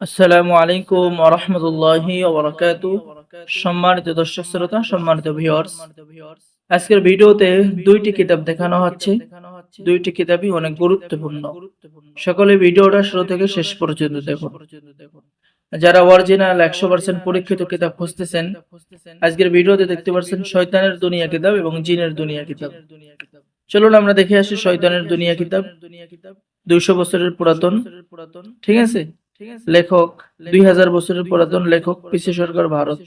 আসসালামু আলাইকুম ওরহমতুল্লাহি সম্মানিত দর্শক শ্রোতা, সম্মানিত আজকের ভিডিওতে দুইটি কিতাব দেখানো হচ্ছে। দুইটি কিতাবই অনেক গুরুত্বপূর্ণ। সকলে ভিডিওটা শুরু থেকে শেষ পর্যন্ত দেখুন। যারা অরিজিনাল একশো পার্সেন্ট পরীক্ষিত কিতাব খুঁজতেছেন, আজকের ভিডিওতে দেখতে পাচ্ছেন শয়তানের দুনিয়া কিতাব এবং জিনের দুনিয়া কিতাব। চলুন আমরা দেখে আসি শয়তানের দুনিয়া কিতাব। দুইশো বছরের পুরাতন। ঠিক আছে? লেখক দুই হাজার বছরের পুরাতন লেখক পিসি সরকার ভারত।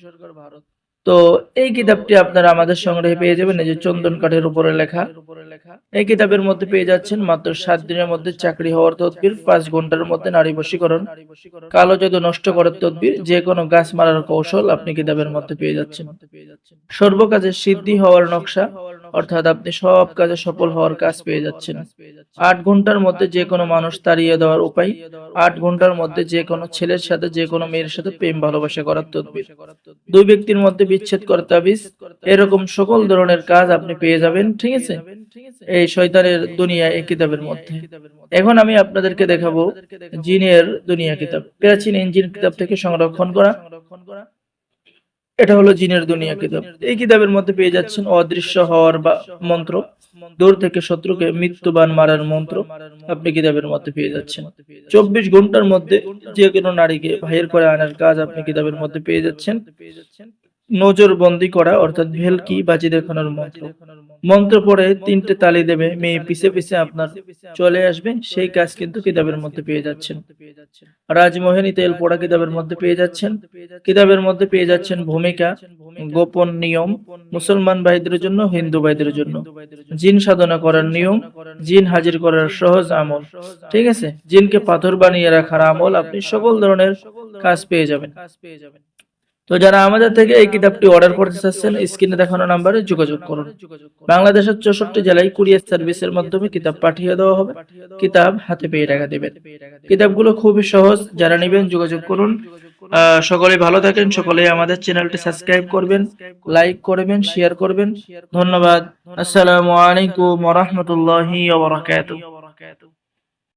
তো এই কিতাবটি আপনারা আমাদের সংগ্রহে পেয়ে যাবেন এই যে চন্দন কাঠের উপরে লেখা। এই কিতাবের মধ্যে পেয়ে যাচ্ছেন মাত্র সাত দিনের মধ্যে চাকরি হওয়ার তদবির পাঁচ ঘণ্টার মধ্যে নারী বশীকরণ। কালো জাদু নষ্ট করার তদবির যে কোনো গাছ মারার কৌশল আপনি কিতাবের মধ্যে পেয়ে যাচ্ছেন। সর্বকাজে সিদ্ধি হওয়ার নকশা। অর্থাৎ আপনি সব কাজে সফল হওয়ার কাজ পেয়ে যাচ্ছেন। আট ঘণ্টার মধ্যে যে কোনো মানুষ তাড়িয়ে দেওয়ার উপায়। আট ঘণ্টার মধ্যে যে কোনো ছেলের সাথে, যে কোনো মেয়ের সাথে প্রেম, ভালোবাসা করার তদবির। দুই ব্যক্তির মধ্যে বিচ্ছেদ করে তাবিজ। এরকম সকল ধরনের কাজ আপনি পেয়ে যাবেন, ঠিক আছে? এই শয়তানের দুনিয়া এই কিতাবের মধ্যে। এখন আমি আপনাদেরকে দেখাবো জিনের দুনিয়া কিতাব। প্রাচীন ইঞ্জিন কিতাব থেকে সংরক্ষণ করা। এটা হলো জিনের দুনিয়া কিতাব। এই কিতাবের মধ্যে পেয়ে যাচ্ছেন অদৃশ্য হওয়ার বা মন্ত্র। দূর থেকে শত্রুকে মৃত্যুবান মারার মন্ত্র আপনি কিতাবের মধ্যে পেয়ে যাচ্ছেন। চব্বিশ ঘণ্টার মধ্যে যে কোনো নারীকে বাহির করে আনার কাজ আপনি কিতাবের মধ্যে পেয়ে যাচ্ছেন। নজর বন্দি করা, অর্থাৎ ভেলকি বাজি দেখানোর মন্ত্র। মন্ত্র পড়ে তিনটে তালি দেবে, মেয়ে পিছে পিছে আপনার চলে আসবে, সেই কাজ কিন্তু কিতাবের মধ্যে পেয়ে যাচ্ছেন। রাজমোহিনী তেল পড়া কিতাবের মধ্যে পেয়ে যাচ্ছেন। কিতাবের মধ্যে পেয়ে যাচ্ছেন ভূমিকা, গোপন নিয়ম, মুসলমান ভাইদের জন্য, হিন্দু ভাইদের জন্য। জিন সাধনা করার নিয়ম, জিন হাজির করার সহজ আমল। ঠিক আছে? জিনকে পাথর বানিয়ে রাখার আমল আপনি সকল ধরনের কাজ পেয়ে যাবেন। তো যারা আমাদের থেকে এই কিতাবটি অর্ডার করতে চাচ্ছেন স্ক্রিনে দেখানো নাম্বারে যোগাযোগ করুন। বাংলাদেশের চৌষট্টি জেলায় কুরিয়ার সার্ভিসের মাধ্যমে কিতাব পাঠিয়ে দেওয়া হবে। কিতাব হাতে পেয়ে টাকা দেবেন। কিতাবগুলো খুবই সহজ, যারা নেবেন যোগাযোগ করুন। সকলে ভালো থাকেন সকলে আমাদের চ্যানেলটি সাবস্ক্রাইব করবেন লাইক করবেন শেয়ার করবেন। ধন্যবাদ। আসসালামু আলাইকুম রাহমাতুল্লাহি